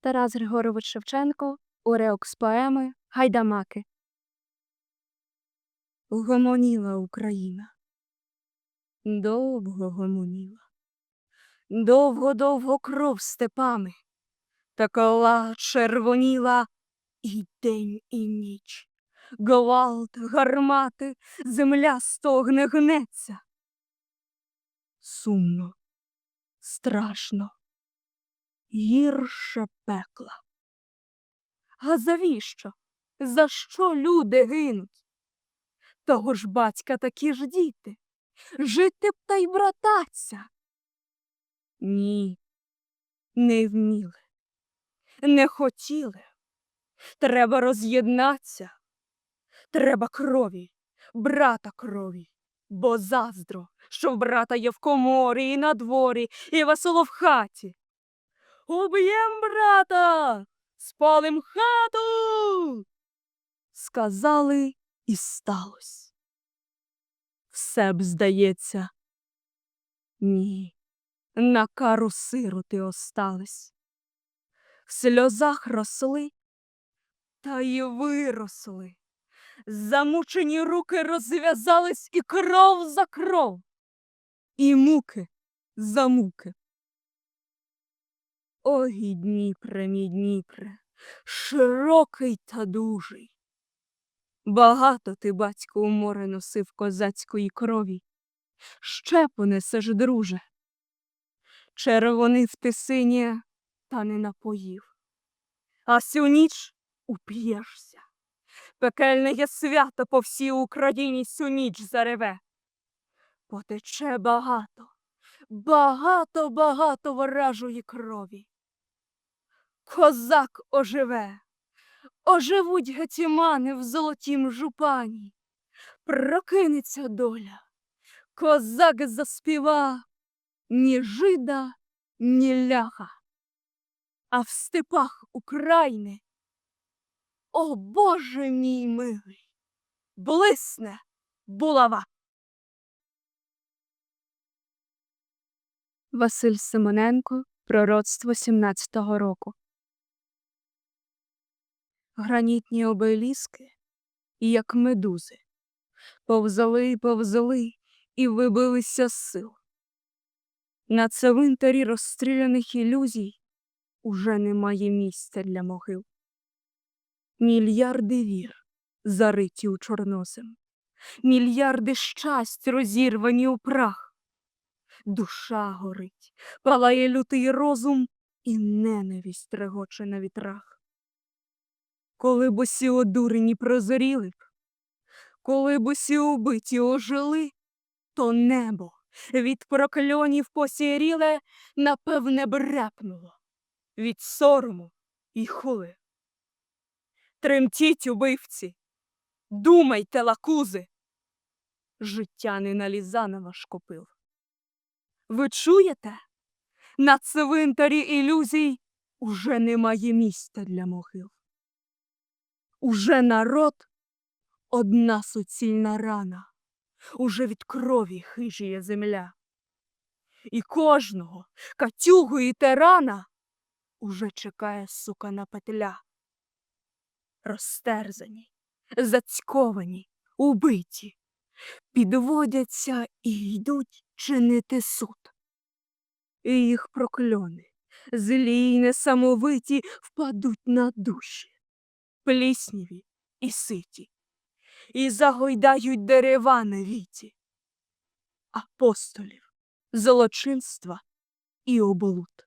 Тарас Григорович Шевченко, уривок з поеми Гайдамаки. Гомоніла Україна. Довго гомоніла. Довго-довго кров степами. Та кола червоніла і день, і ніч. Гвалт, гармати, земля стогне гнеться. Сумно, страшно, гірше пекла. А завіщо? За що люди гинуть? Того ж батька такі ж діти. Жити б та й брататься. Ні, не вміли, не хотіли. Треба роз'єднатися. Треба крові, брата крові, бо заздро, що в брата є в коморі і на дворі, і весело в хаті. Уб'єм брата, спалим хату. Сказали і сталось. Все б здається. Ні, на кару сироти остались. В сльозах росли та й виросли. Замучені руки розв'язались і кров за кров, і муки за муки. Ой, Дніпре, мій Дніпре, широкий та дужий. Багато ти, батько, у море носив козацької крові. Ще понесеш, друже. Червонив ти синє, та не напоїв. А сю ніч уп'єшся. Пекельне є свято по всій Україні сю ніч зареве. Потече багато, багато, багато вражої крові. Козак оживе, оживуть гетімани в золотім жупані. Прокинеться доля, козак заспіва ні жида, ні ляха. А в степах України о Боже мій милий, блисне булава. Василь Симоненко, пророцтво 17-го року. Гранітні обеліски, як медузи, повзали й повзали і вибилися з сил. На цвинтарі розстріляних ілюзій уже немає місця для могил. Мільярди вір зариті у чорносем, мільярди щасть розірвані у прах. Душа горить, палає лютий розум, і ненависть регоче на вітрах. Коли б усі одурені прозоріли б, коли б усі убиті ожили, то небо від прокльонів посіріле, напевне, б репнуло від сорому і хули. Тремтіть, убивці, думайте, лакузи. Життя не наліза на ваш копил. Ви чуєте? На цвинтарі ілюзій уже немає місця для могил. Уже народ одна суцільна рана, уже від крові хижіє земля. І кожного катюгу і тирана уже чекає сукана петля розтерзані, зацьковані, убиті, підводяться і йдуть чинити суд. І їх прокльони, злі й несамовиті, впадуть на душі, плісніві і ситі, і загойдають дерева на віті, апостолів, злочинства і оболут.